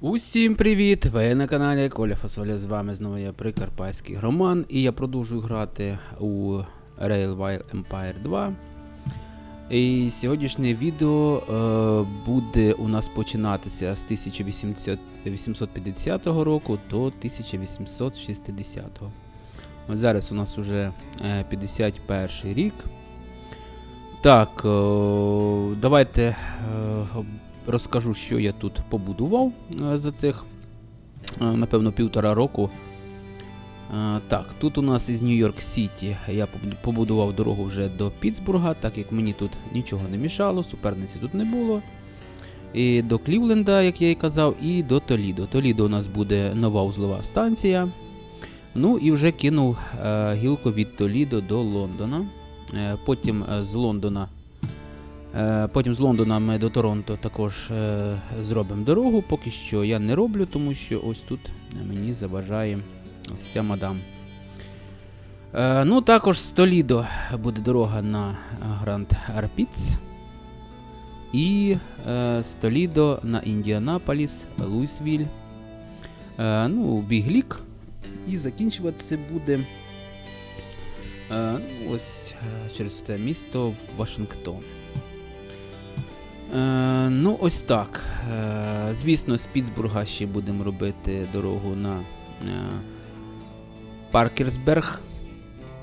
Усім привіт! Ви на каналі Коля Фасоля. З вами знову я Прикарпатський Роман, і я продовжую грати у Railway Empire 2. І сьогоднішнє відео е, буде у нас починатися з 1850 року до 1860. Ось зараз у нас уже е, 51 рік. Так, е, давайте е, розкажу, що я тут побудував е, за цих, е, напевно, півтора року. Е, Так, тут у нас із Нью-Йорк Сіті я побудував дорогу вже до Пітсбурга, так як мені тут нічого не мішало, суперниці тут не було. І до Клівленда, як я і казав, і до Толідо. Толідо у нас буде нова узлова станція. Ну і вже кинув гілку від Толідо до Лондона. Потім з Лондона Потім з Лондона ми до Торонто також е, зробимо дорогу. Поки що я не роблю, тому що ось тут мені заважає ось ця мадам. Е, ну, також з Толідо буде дорога на Гранд Арпіц. І е, з Толідо на Індіанаполіс, Луїсвіль. Е, ну, Біглік. І закінчуватися буде. Е, ну, ось е, через це місто Вашингтон. Е, ну, ось так. Е, звісно, з Пітсбурга ще будемо робити дорогу на е, Паркерсберг.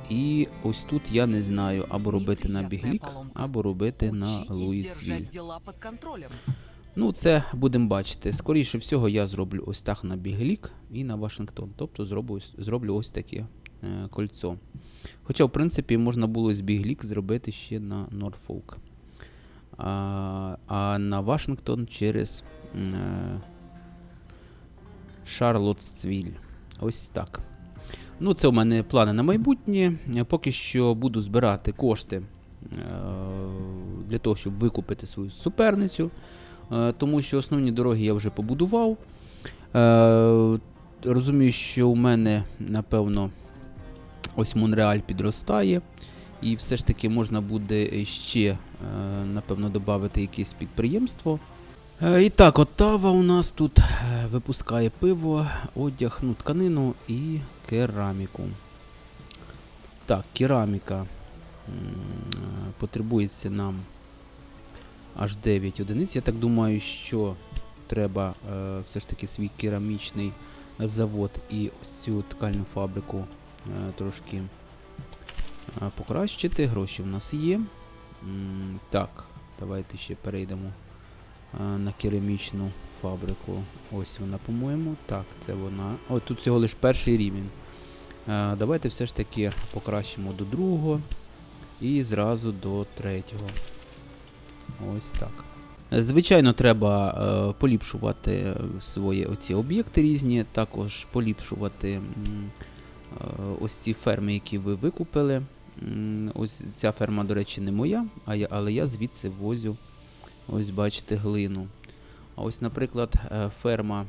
І ось тут я не знаю, або робити на Біглік, або робити на Луїсвіль. Ну, це будемо бачити. Скоріше всього, я зроблю ось так на Біглік і на Вашингтон. Тобто зроблю, зроблю ось таке е, кольцо. Хоча, в принципі, можна було з Біглік зробити ще на Норфолк. А, а на Вашингтон через е, Ось так. Ну, це у мене плани на майбутнє. Е, Поки що буду збирати кошти е, для того, щоб викупити свою суперницю. Тому що основні дороги я вже побудував. Розумію, що у мене, напевно, ось Монреаль підростає. І все ж таки можна буде ще, напевно, додати якесь підприємство. Е, І так, Оттава у нас тут е, випускає пиво, одяг, ну, тканину і кераміку. Так, кераміка. Е, Потребується нам аж 9 одиниць. Я так думаю, що треба е, все ж таки свій керамічний завод і ось цю ткальну фабрику е, трошки е, покращити. Гроші в нас є. Так, давайте ще перейдемо е, на керамічну фабрику. Ось вона, по-моєму. Так, це вона. О, тут всього лиш перший рівень. Е, давайте все ж таки покращимо до другого і зразу до третього. Ось так. Звичайно, треба е, поліпшувати е, свої оці об'єкти різні, також поліпшувати е, ось ці ферми, які ви викупили. Ось ця ферма, до речі, не моя, а я, але я звідси возю, ось бачите, глину. А ось, наприклад, е, ферма,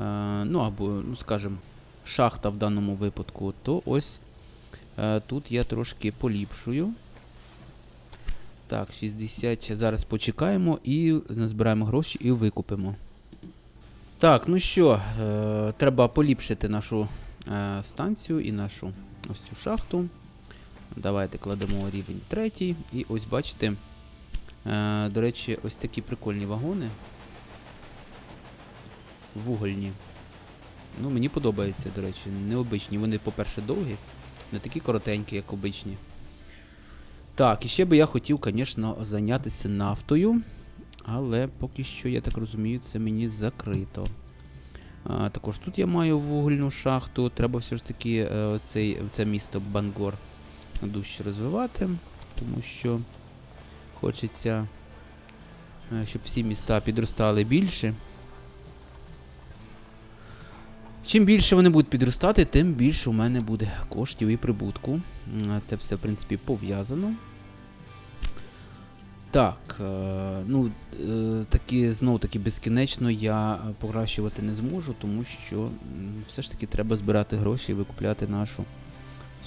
е, ну або, ну скажімо, шахта в даному випадку, то ось е, тут я трошки поліпшую. Так, 60. Зараз почекаємо і назбираємо гроші і викупимо. Так, ну що, е, треба поліпшити нашу е, станцію і нашу ось цю шахту. Давайте кладемо рівень третій. І ось бачите. Е, до речі, ось такі прикольні вагони. Вугольні. Ну, мені подобається, до речі, необичні. Вони, по-перше, довгі, не такі коротенькі, як обичні. Так, і ще би я хотів, звісно, зайнятися нафтою. Але поки що, я так розумію, це мені закрито. Також тут я маю вугільну шахту. Треба все ж таки е, оцей, це місто Бангор дужче розвивати, тому що хочеться, е, щоб всі міста підростали більше. Чим більше вони будуть підростати, тим більше у мене буде коштів і прибутку. Це все, в принципі, пов'язано. Так, е, ну, е, такі, знову таки безкінечно я е, покращувати не зможу, тому що все ж таки треба збирати гроші і викупляти нашу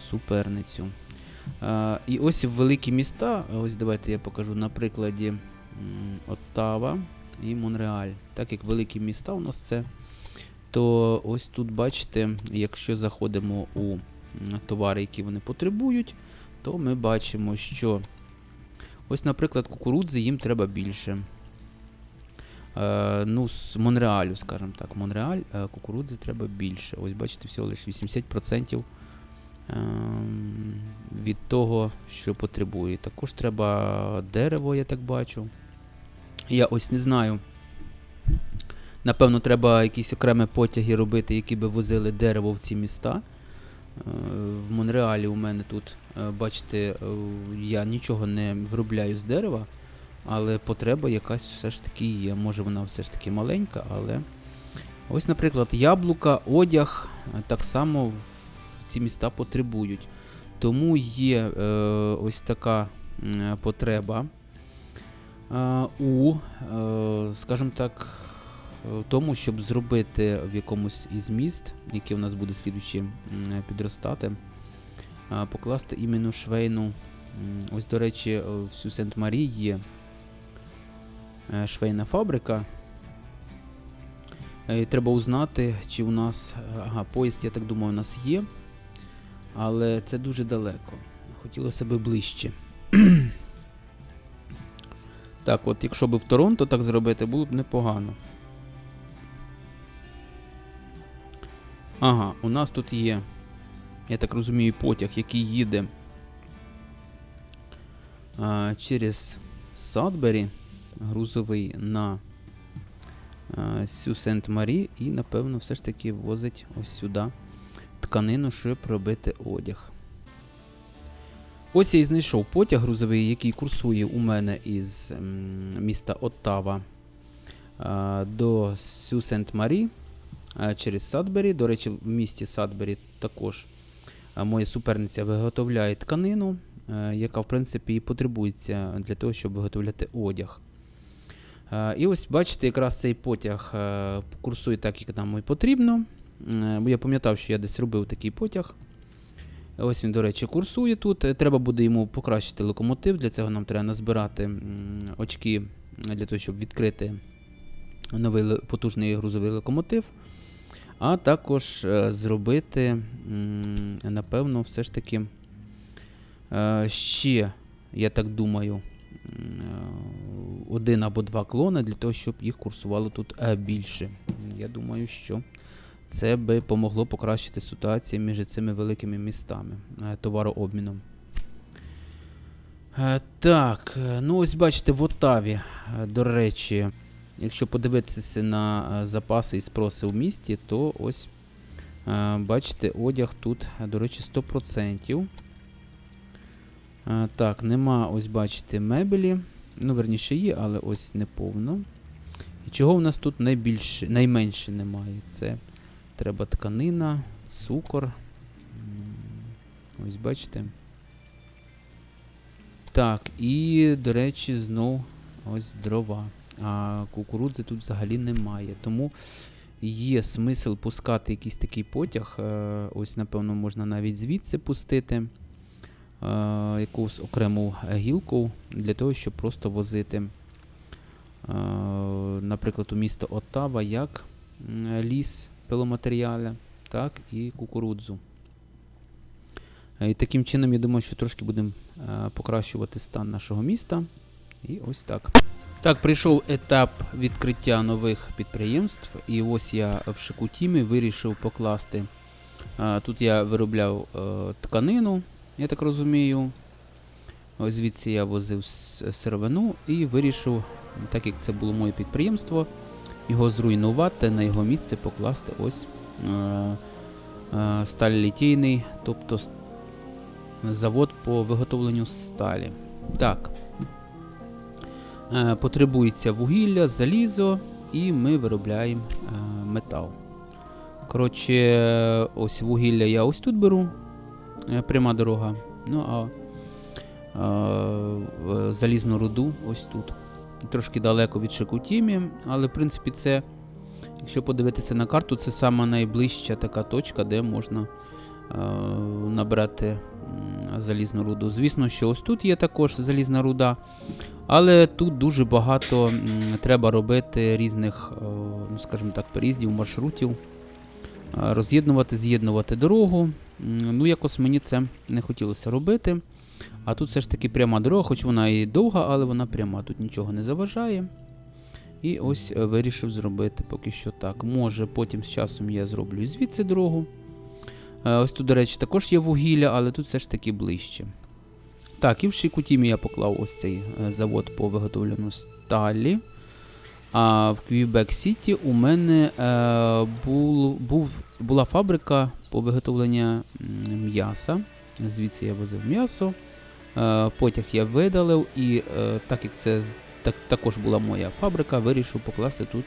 суперницю. І ось великі міста, ось давайте я покажу на прикладі Оттава. і Монреаль. Так як великі міста у нас це, то ось тут бачите, якщо заходимо у товари, які вони потребують, то ми бачимо, що ось, наприклад, кукурудзи їм треба більше. Е, ну, з Монреалю, скажімо так, Монреаль, е, кукурудзи треба більше. Ось бачите, всього лише 80% ем, від того, що потребує. Також треба дерево, я так бачу. Я ось не знаю. Напевно, треба якісь окремі потяги робити, які би возили дерево в ці міста. Е, В Монреалі у мене тут, е, бачите, е, я нічого не виробляю з дерева, але потреба якась все ж таки є. Може вона все ж таки маленька, але. Ось, наприклад, яблука, одяг так само ці міста потребують. Тому є е, ось така потреба е, у, е, скажімо так, е, тому, щоб зробити в якомусь із міст, яке у нас буде слідуючи підростати, покласти іменно швейну. Ось, до речі, е, в Сю Сент-Марі є е, швейна фабрика. Е, і Треба узнати, чи у нас. Ага, поїзд, я так думаю, у нас є. Але це дуже далеко. Хотілося б ближче. так, от якщо б в Торонто так зробити, було б непогано. Ага, у нас тут є, я так розумію, потяг, який їде а, через Садбері, грузовий на Сю Сент-Марі, і, напевно, все ж таки возить ось сюди тканину, щоб робити одяг. Ось я і знайшов потяг грузовий, який курсує у мене із міста Оттава до Сю Сент-Марі а, через Садбері. До речі, в місті Садбері також моя суперниця виготовляє тканину, яка в принципі і потребується для того, щоб виготовляти одяг. І ось бачите, якраз цей потяг курсує так, як нам і потрібно. Я пам'ятав, що я десь робив такий потяг. Ось він, до речі, курсує тут. Треба буде йому покращити локомотив. Для цього нам треба назбирати очки для того, щоб відкрити новий потужний грузовий локомотив. А також е, зробити, напевно, все ж таки е, ще, я так думаю, е, один або два клони для того, щоб їх курсувало тут більше. Я думаю, що це би помогло покращити ситуацію між цими великими містами товарообміном. Так, ну ось бачите, в Оттаві, е, до речі, якщо подивитися на е, запаси і спроси в місті, то ось е, бачите, одяг тут, до речі, 100%. Е, Так, нема, ось бачите, мебелі. Ну, верніше є, але ось не повно. І чого в нас тут найбільше, найменше немає? Це треба тканина, цукор. Ось бачите. Так, і, до речі, знов ось дрова. А кукурудзи тут взагалі немає. Тому є смисл пускати якийсь такий потяг. е, Ось, напевно, можна навіть звідси пустити е, якусь окрему гілку для того, щоб просто возити, е, наприклад, у місто Оттава як ліс пиломатеріаля, так і кукурудзу. І таким чином, я думаю, що трошки будемо покращувати стан нашого міста. І ось так. Так, прийшов етап відкриття нових підприємств, і ось я в Шикутімі вирішив покласти. Тут я виробляв е, тканину, я так розумію. Ось звідси я возив сировину і вирішив, так як це було моє підприємство, його зруйнувати, на його місце покласти ось е, е, сталь літійний, тобто завод по виготовленню сталі. Так. Е, потребується вугілля, залізо, і ми виробляємо е, метал. Коротше, ось вугілля я ось тут беру, е, пряма дорога. Ну а залізну руду ось тут. Трошки далеко від Шикутімі, але в принципі це, якщо подивитися на карту, це сама найближча така точка, де можна е, набрати залізну руду. Звісно, що ось тут є також залізна руда, Але тут дуже багато треба робити різних, е, ну скажімо так, переїздів, маршрутів, е, роз'єднувати, з'єднувати дорогу. Ну, якось мені це не хотілося робити. А тут все ж таки пряма дорога, хоч вона і довга, але вона пряма, тут нічого не заважає. І ось е, вирішив зробити поки що так. Може, потім з часом я зроблю звідси дорогу. Ось тут, до речі, також є вугілля, але тут все ж таки ближче. Так, і в Шикутімі я поклав ось цей е, завод по виготовленню сталі. А в Квібек Сіті у мене е, бул, був, була фабрика по виготовленню м'яса. Звідси я возив м'ясо. Е, потяг я видалив, і е, так як це так, також була моя фабрика, вирішив покласти тут.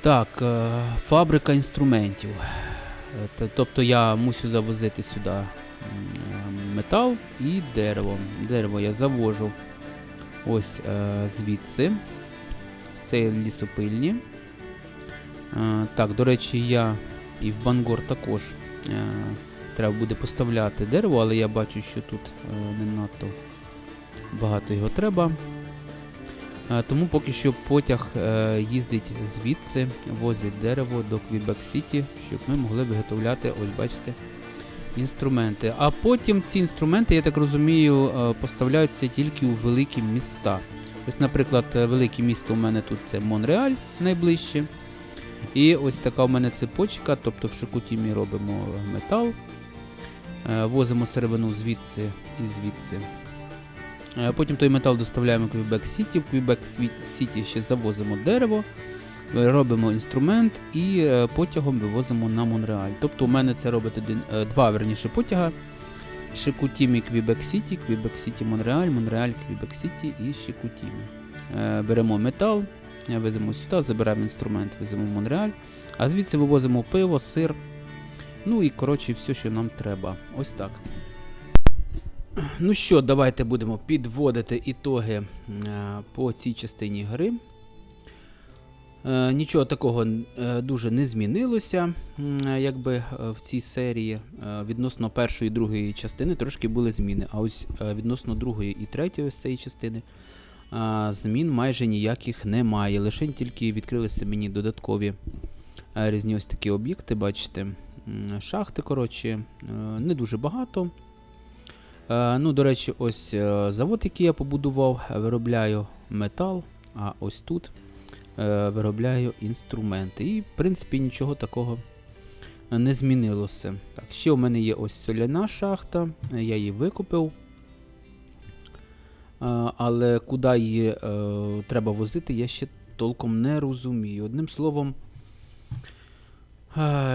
Так, е, фабрика інструментів. Е, Тобто я мусю завозити сюди метал і дерево. Дерево я завожу ось е, звідси. З цієї лісопильні. Е, так, до речі, я і в Бангор також е, треба буде поставляти дерево, але я бачу, що тут е, не надто багато його треба. Е, Тому поки що потяг е, їздить звідси, возить дерево до Квібек Сіті, щоб ми могли виготовляти, ось бачите, інструменти. А потім ці інструменти, я так розумію, е, поставляються тільки у великі міста. Ось, наприклад, е, велике місто у мене тут це Монреаль найближче. І ось така у мене цепочка, тобто в Шикутімі робимо метал, е, возимо сировину звідси і звідси. Потім той метал доставляємо в Квібек Сіті. В Квібек Сіті ще завозимо дерево, робимо інструмент і е, потягом вивозимо на Монреаль. Тобто у мене це робить один, е, два верніше потяга. Шикутімі Квібек Сіті, Квібек Сіті Монреаль, Монреаль Квібек Сіті і Шикутімі. Е, Беремо метал, веземо сюди, забираємо інструмент, веземо Монреаль, а звідси вивозимо пиво, сир. Ну і коротше все, що нам треба. Ось так. Ну що, давайте будемо підводити ітоги по цій частині гри. Е, Нічого такого е, дуже не змінилося, е, якби в цій серії. Відносно першої і другої частини трошки були зміни. А ось відносно другої і третьої ось цієї частини змін майже ніяких немає. Лише тільки відкрилися мені додаткові різні ось такі об'єкти, бачите. Шахти, коротше, не дуже багато. Ну, до речі, ось завод, який я побудував, виробляю метал, а ось тут виробляю інструменти. І, в принципі, нічого такого не змінилося. Так, ще у мене є ось соляна шахта, е, я її викупив. Е, Але куди її е, треба возити, я ще толком не розумію. Одним словом, Е,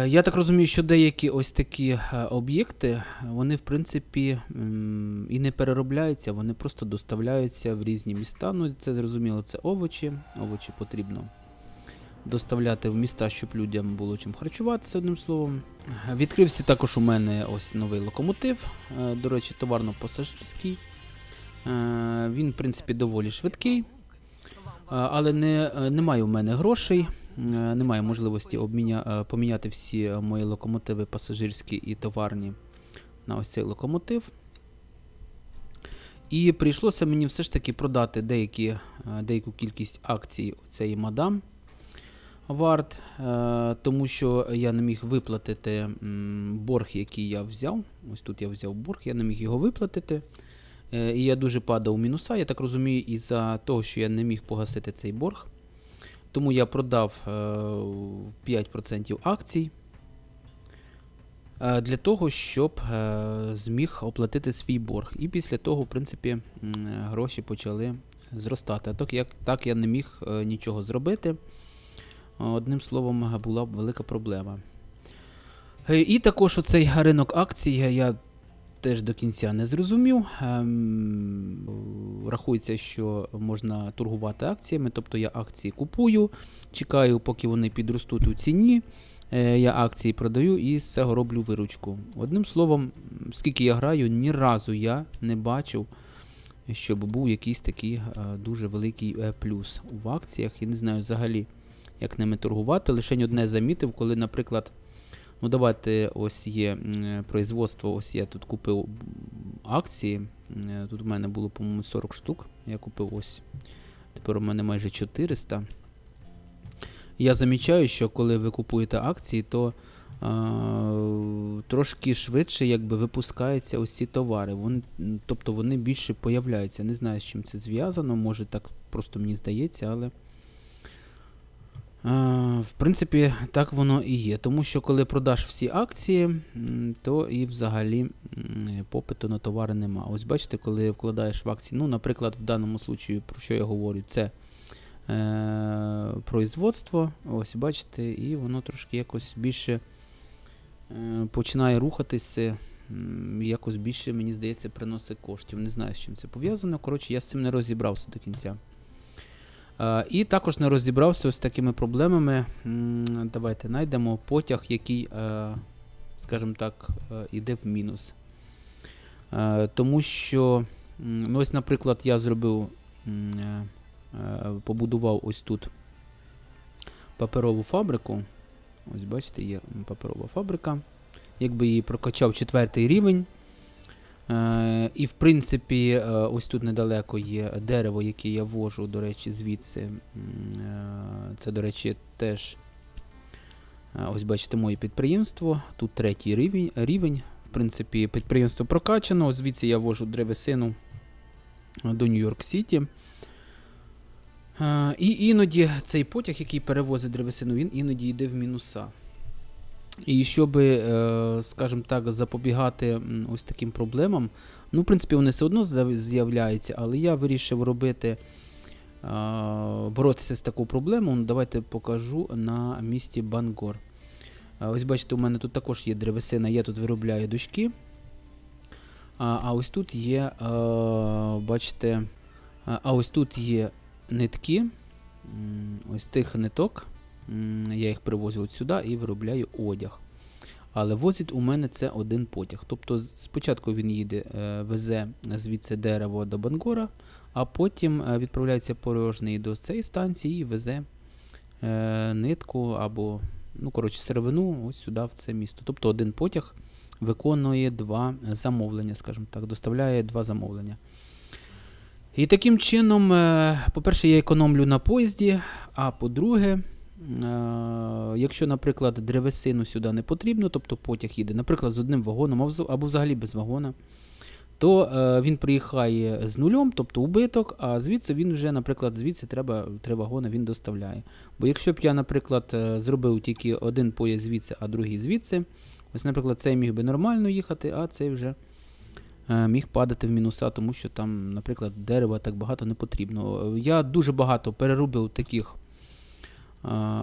Я так розумію, що деякі ось такі е, об'єкти, вони в принципі і не переробляються, вони просто доставляються в різні міста. Ну, це зрозуміло, це овочі. Овочі потрібно доставляти в міста, щоб людям було чим харчуватися, одним словом. Е, Відкрився також у мене ось новий локомотив, е, до речі, товарно-пасажирський. Е, Він, в принципі, доволі швидкий, е, але не, е, немає у мене грошей. Е, Немає можливості обміня... е, поміняти всі е, мої локомотиви пасажирські і товарні на ось цей локомотив. І прийшлося мені все ж таки продати деякі, деяку кількість акцій цієї мадам Варт, тому що я не міг виплатити борг, який я взяв. Ось тут я взяв борг, я не міг його виплатити. І я дуже падав у мінуса, я так розумію, із-за того, що я не міг погасити цей борг. Тому я продав е, 5% акцій е, для того, щоб е, зміг оплатити свій борг. І після того, в принципі, е, гроші почали зростати. А так, як, так я не міг е, нічого зробити. Одним словом, була б велика проблема. Е, І також оцей ринок акцій я теж до кінця не зрозумів. Ем, рахується, що можна торгувати акціями, тобто я акції купую, чекаю, поки вони підростуть у ціні. Е, Я акції продаю і з цього роблю виручку. Одним словом, скільки я граю, ні разу я не бачив, щоб був якийсь такий е, дуже великий е, плюс в акціях. Я не знаю взагалі, як ними торгувати. Лише одне замітив, коли, наприклад, ну давайте ось є производство, ось я тут купив акції. Е, Тут у мене було, по-моєму, 40 штук. Я купив ось. Тепер у мене майже 400. Я замічаю, що коли ви купуєте акції, то а, трошки швидше якби, випускаються ось товари. Вон, м, тобто вони більше появляються. Не знаю, з чим це зв'язано, може так просто мені здається, але. А, В принципі, так воно і є. Тому що коли продаш всі акції, то і взагалі попиту на товари нема. Ось бачите, коли вкладаєш в акції, ну, наприклад, в даному случаю, про що я говорю, це е, производство. Ось бачите, і воно трошки якось більше е, починає рухатися. Якось більше, мені здається, приносить коштів. Не знаю, з чим це пов'язано. Коротше, я з цим не розібрався до кінця. Е, і також не розібрався з такими проблемами. Давайте знайдемо потяг, який, е, скажімо так, е, іде в мінус. Е, Тому що, ну ось, наприклад, я зробив, е, е, побудував ось тут паперову фабрику. Ось бачите, є паперова фабрика. Якби її прокачав четвертий рівень. Е, і в принципі, е, ось тут недалеко є дерево, яке я вожу, до речі, звідси. Е, Це, до речі, теж. Ось бачите, моє підприємство. Тут третій рівень. рівень. В принципі, підприємство прокачано. Звідси я вожу древесину до Нью-Йорк Сіті. Е, І іноді цей потяг, який перевозить древесину, він іноді йде в мінуса. І щоб, е, скажімо так, запобігати ось таким проблемам, ну, в принципі, вони все одно з'являються, але я вирішив робити, е, боротися з такою проблемою. Ну, Давайте покажу на місці Бангор. Е, Ось бачите, у мене тут також є древесина, я тут виробляю дошки. А, а ось тут є, бачите, а ось тут є нитки. Ось тих ниток. Я їх привозю от сюди і виробляю одяг. Але возить у мене це один потяг. Тобто спочатку він їде, е, везе звідси дерево до Бангора, а потім е, відправляється порожній до цієї станції і везе е, нитку або ну, коротше, сировину ось сюди, в це місто. Тобто один потяг виконує два замовлення, скажімо так, доставляє два замовлення. І таким чином, по-перше, я економлю на поїзді, а по-друге, якщо, наприклад, древесину сюди не потрібно, тобто потяг їде, наприклад, з одним вагоном або взагалі без вагона, то е, він приїхає з нульом, тобто убиток, а звідси він вже, наприклад, звідси треба три вагони він доставляє. Бо якщо б я, наприклад, е, зробив тільки один поїзд звідси, а другий звідси, ось, наприклад, цей міг би нормально їхати, а цей вже е, міг падати в мінуса, тому що там, наприклад, дерева так багато не потрібно. Е, Я дуже багато переробив таких.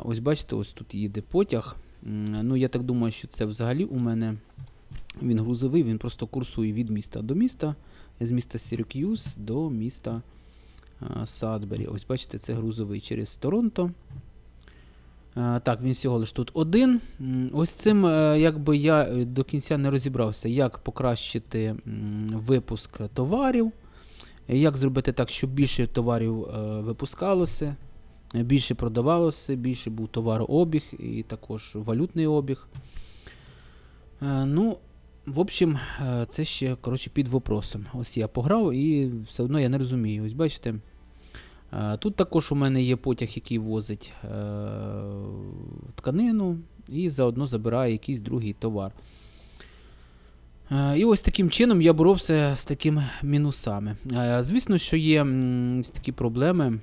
Ось бачите, ось тут їде потяг. Ну, я так думаю, що це взагалі у мене він грузовий, він просто курсує від міста до міста, з міста Сірк'юз до міста Садбері. Ось бачите, це грузовий через Торонто. Так, він всього лиш тут один. Ось цим, е, якби я е, до кінця не розібрався, як покращити випуск товарів, як зробити так, щоб більше товарів е, випускалося, більше продавалося, більше був товарообіг і також валютний обіг. Е, Ну, в общем, е, це ще коротше, під вопросом. Ось я пограв і все одно я не розумію. Ось бачите. е, Тут також у мене є потяг, який возить тканину і заодно забирає якийсь другий товар. І ось таким чином я боровся з такими мінусами. Звісно, що є такі проблеми.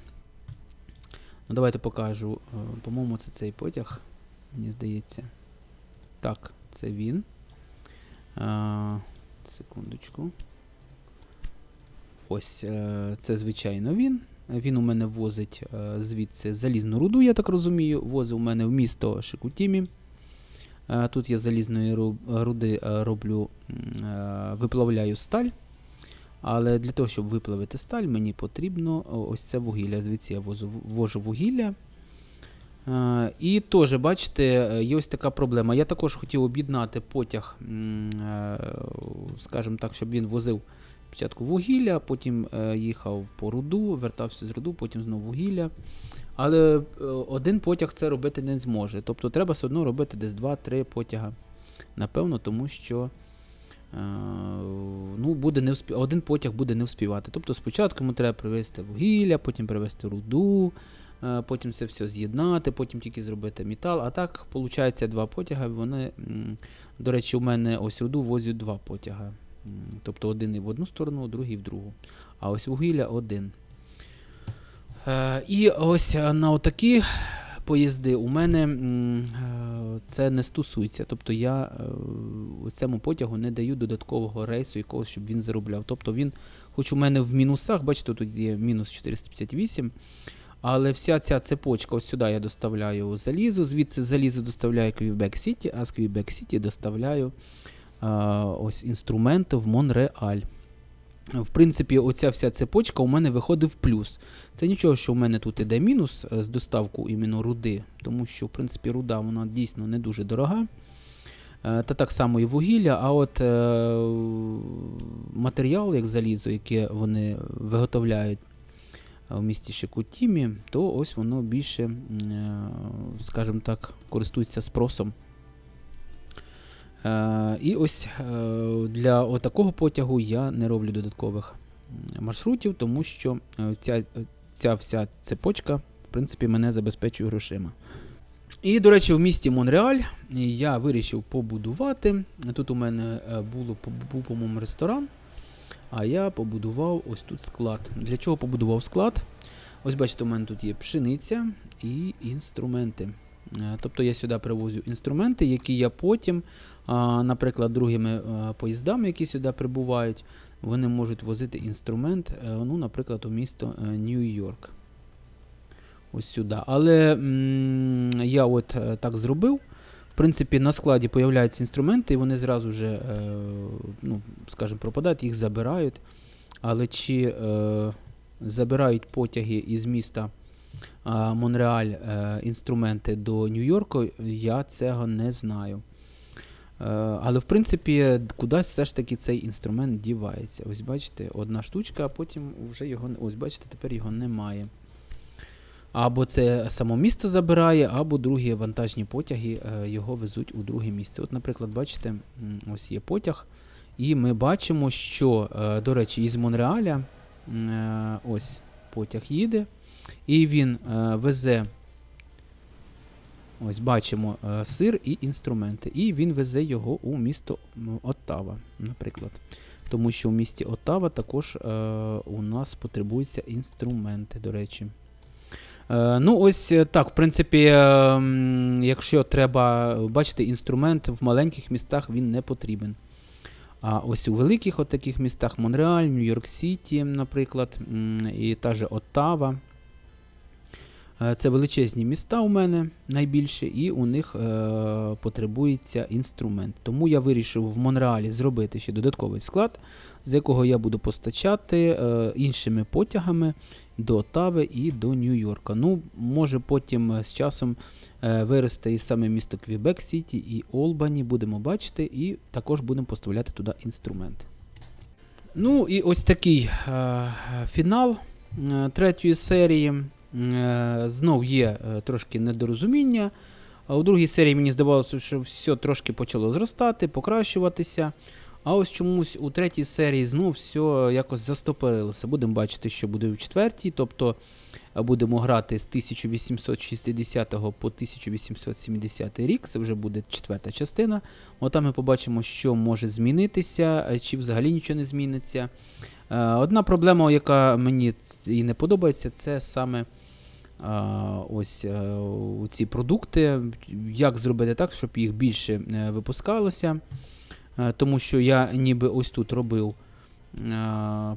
Ну, давайте покажу. Е, По-моєму, це цей потяг, мені здається. Так, це він. А, секундочку. Ось, е, це звичайно він. Він у мене возить е, звідси залізну руду, я так розумію. Возив у мене в місто Шикутімі. Е, Тут я залізної руди е, роблю, е, виплавляю сталь. Але для того, щоб виплавити сталь, мені потрібно ось це вугілля. Звідси я вожу вугілля. Е, І теж, бачите, е, є ось така проблема. Я також хотів об'єднати потяг, е, скажімо так, щоб він возив спочатку вугілля, потім е, їхав по руду, вертався з руду, потім знову вугілля. Але е, один потяг це робити не зможе. Тобто треба все одно робити десь 2-3 потяга. Напевно, тому що е, ну, буде не вспі... один потяг буде не вспівати. Тобто спочатку йому треба привезти вугілля, потім привезти руду, е, потім це все з'єднати, потім тільки зробити метал. А так, виходить, два потяги. Вони, до речі, у мене ось руду возять два потяги. Тобто один і в одну сторону, другий в другу. А ось вугілля один. Е, і ось е, на отакі поїзди у мене е, це не стосується. Тобто я е, цьому потягу не даю додаткового рейсу якогось, щоб він заробляв. Тобто він, хоч у мене в мінусах, бачите, тут є мінус 458. Але вся ця цепочка, ось сюди я доставляю залізо, звідси залізо доставляю Quebec City, а з Quebec City доставляю е, ось інструменти в Монреаль. В принципі, оця вся цепочка у мене виходить в плюс. Це нічого, що у мене тут іде мінус е, з доставку іменно руди, тому що, в принципі, руда вона дійсно не дуже дорога. Е, Та так само і вугілля, а от е, матеріал, як залізо, яке вони виготовляють в місті Шикутімі, то ось воно більше, скажімо так, користується спросом. Е, І ось е, для отакого потягу я не роблю додаткових маршрутів, тому що е, ця, ця вся цепочка, в принципі, мене забезпечує грошима. І, до речі, в місті Монреаль я вирішив побудувати. Тут у мене було, був, по-моєму, ресторан, а я побудував ось тут склад. Для чого побудував склад? Ось бачите, у мене тут є пшениця і інструменти. Е, Тобто я сюди привозю інструменти, які я потім, наприклад, другими е, поїздами, які сюди прибувають, вони можуть возити інструмент, е, ну, наприклад, у місто Нью-Йорк. Ось сюди. Але м, я от так зробив. В принципі, на складі появляються інструменти, і вони зразу вже, ну, скажімо, пропадають, їх забирають. Але чи е, забирають потяги із міста Монреаль е, інструменти до Нью-Йорку, я цього не знаю. Е, але в принципі, кудись все ж таки цей інструмент дівається. Ось бачите, одна штучка, а потім вже його. Ось бачите, тепер його немає. Або це само місто забирає, або другі вантажні потяги е, його везуть у друге місце. От, наприклад, бачите, ось є потяг, і ми бачимо, що, до речі, із Монреаля ось потяг їде, і він е, везе. Ось бачимо е, сир і інструменти. І він везе його у місто Оттава, наприклад. Тому що в місті Оттава також е, у нас потребуються інструменти, до речі. Ну, ось так, в принципі, якщо треба бачити, інструмент в маленьких містах він не потрібен. А ось у великих от таких містах Монреаль, Нью-Йорк Сіті, наприклад, і та же Оттава. Е, Це величезні міста у мене найбільше, і у них е, потребується інструмент. Тому я вирішив в Монреалі зробити ще додатковий склад, з якого я буду постачати е, іншими потягами до Оттави і до Нью-Йорка. Ну, може потім е, з часом е, виросте і саме місто Квібек Сіті, і Олбані, будемо бачити, і також будемо поставляти туди інструменти. Ну і ось такий е, фінал е, третьої серії. Е, знов є е, трошки недорозуміння. У другій серії мені здавалося, що все трошки почало зростати, покращуватися. А ось чомусь у третій серії знов все якось застопорилося. Будемо бачити, що буде в четвертій. Тобто е, будемо грати з 1860 по 1870 рік. Це вже буде четверта частина. Отам ми побачимо, що може змінитися, чи взагалі нічого не зміниться. Одна проблема, яка мені і не подобається, це саме ось е, ці продукти. Як зробити так, щоб їх більше е, випускалося. Е, Тому що я ніби ось тут робив,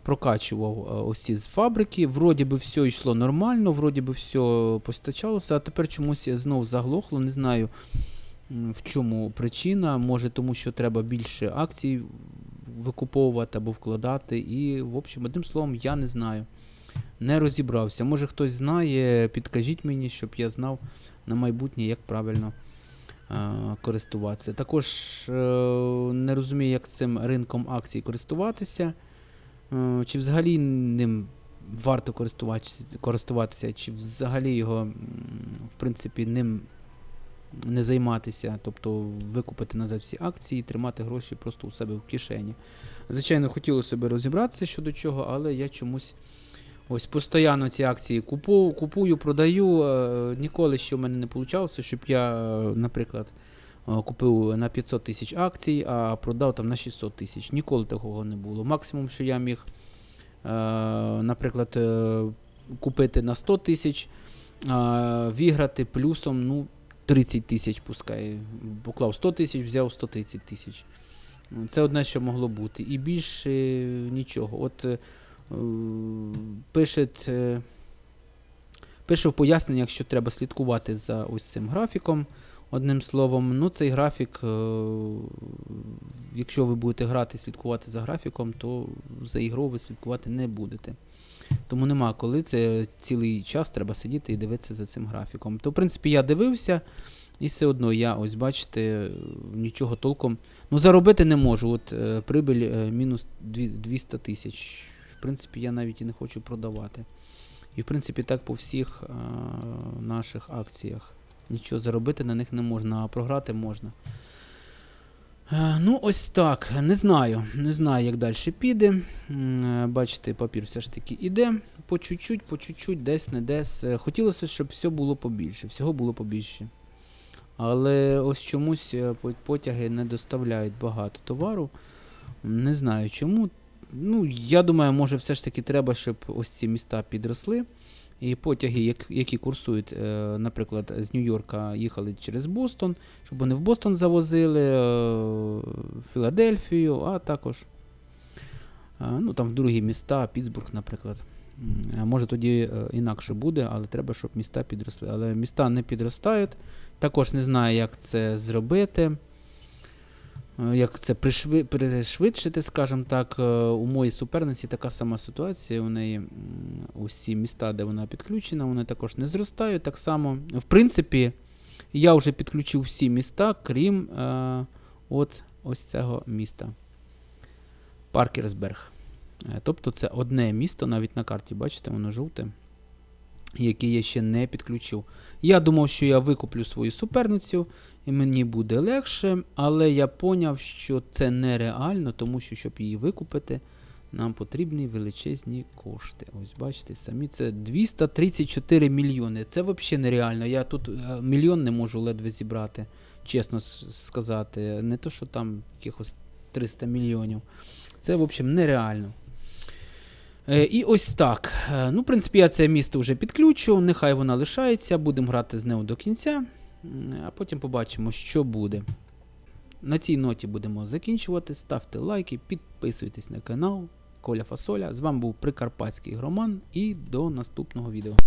прокачував ось ці з фабрики. Вроді би все йшло нормально, вроді би все постачалося, а тепер чомусь знов заглохло. Не знаю в чому причина. Може, тому що треба більше акцій викуповувати або вкладати. І, в общем, одним словом, я не знаю. Не розібрався. Може хтось знає, підкажіть мені, щоб я знав на майбутнє, як правильно е, користуватися. Також е, не розумію, як цим ринком акцій користуватися. Е, чи взагалі ним варто користуватися, користуватися, чи взагалі його, в принципі, ним не займатися, тобто викупити назад всі акції, тримати гроші просто у себе в кишені. Звичайно, хотілося б розібратися щодо чого, але я чомусь ось постійно ці акції купую, купую продаю. е, Ніколи ще в мене не вийшло, щоб я, е, наприклад, е, купив на 500 тисяч акцій, а продав там на 600 тисяч. Ніколи такого не було. Максимум, що я міг, наприклад, купити на 100 тисяч, а виграти плюсом ну, 30 тисяч, пускай. Поклав 100 тисяч, взяв 130 тисяч. Це одне, що могло бути. І більше нічого. От пише, е, пише в поясненнях, що треба слідкувати за ось цим графіком. Одним словом, ну цей графік, е, якщо ви будете грати і слідкувати за графіком, то за ігрою ви слідкувати не будете. Тому нема коли це цілий час треба сидіти і дивитися за цим графіком. То, в принципі, я дивився, і все одно я, ось бачите, нічого толком. Ну, заробити не можу. От е, прибиль е, мінус 200 тисяч. Принципі, я навіть і не хочу продавати. І в принципі, так по всіх е, наших акціях. Нічого заробити на них не можна, а програти можна. Е, Ну, ось так. Не знаю. Не знаю, як далі піде. Е, Бачите, папір все ж таки іде. По чуть-чуть, по чуть-чуть, десь не десь. Е, Хотілося, щоб все було побільше. Всього було побільше. Але ось чомусь е, потяги не доставляють багато товару. Не знаю чому. Ну, я думаю, може, все ж таки треба, щоб ось ці міста підросли. І потяги, як, які курсують, е, наприклад, з Нью-Йорка їхали через Бостон, щоб вони в Бостон завозили, е, Філадельфію, а також е, ну, там в другі міста, Пітсбург, наприклад. Може тоді інакше буде, але треба, щоб міста підросли. Але міста не підростають. Також не знаю, як це зробити. Е, Як це пришви- пришвидшити, скажімо так, Е, у моїй суперниці така сама ситуація. У неї усі міста, де вона підключена, вони також не зростають. Так само, в принципі, я вже підключив всі міста, крім е, от ось цього міста. Паркерсберг. Е, Тобто це одне місто, навіть на карті, бачите, воно жовте, яке я ще не підключив. Я думав, що я викуплю свою суперницю, і мені буде легше, але я поняв, що це нереально, тому що, щоб її викупити, нам потрібні величезні кошти. Ось бачите, самі це 234 мільйони. Це взагалі нереально. Я тут е, мільйон не можу ледве зібрати, чесно сказати. Не то, що там якихось 300 мільйонів. Це, в общем, нереально. Е, і ось так. Е, ну, в принципі, я це місто вже підключу. Нехай вона лишається. Будемо грати з нею до кінця, а потім побачимо, що буде. На цій ноті будемо закінчувати. Ставте лайки, підписуйтесь на канал. Коля Фасоля. З вами був Прикарпатський Громан і до наступного відео.